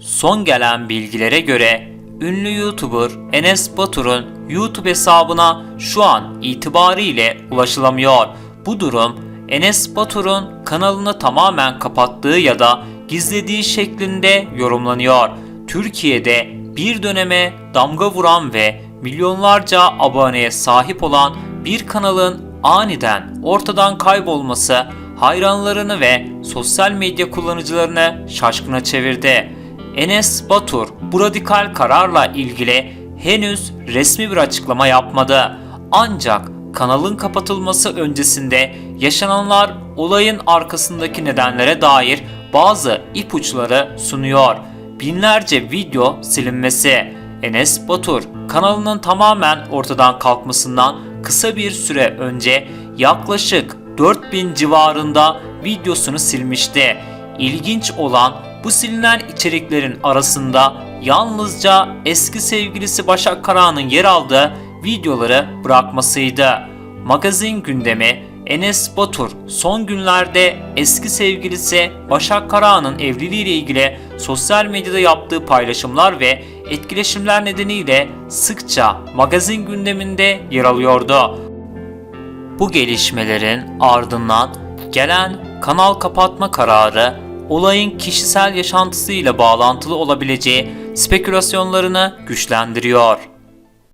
Son gelen bilgilere göre ünlü YouTuber Enes Batur'un YouTube hesabına şu an itibariyle ulaşılamıyor. Bu durum Enes Batur'un kanalını tamamen kapattığı ya da gizlediği şeklinde yorumlanıyor. Türkiye'de bir döneme damga vuran ve milyonlarca aboneye sahip olan bir kanalın aniden ortadan kaybolması hayranlarını ve sosyal medya kullanıcılarını şaşkına çevirdi. Enes Batur bu radikal kararla ilgili henüz resmi bir açıklama yapmadı. Ancak kanalın kapatılması öncesinde yaşananlar olayın arkasındaki nedenlere dair bazı ipuçları sunuyor. Binlerce video silinmesi. Enes Batur kanalının tamamen ortadan kalkmasından kısa bir süre önce yaklaşık 4000 civarında videosunu silmişti. İlginç olan bu silinen içeriklerin arasında yalnızca eski sevgilisi Başak Karahan'ın yer aldığı videoları bırakmasıydı. Magazin gündemi Enes Batur son günlerde eski sevgilisi Başak Karahan'ın evliliğiyle ilgili sosyal medyada yaptığı paylaşımlar ve etkileşimler nedeniyle sıkça magazin gündeminde yer alıyordu. Bu gelişmelerin ardından gelen kanal kapatma kararı olayın kişisel yaşantısıyla bağlantılı olabileceği spekülasyonlarını güçlendiriyor.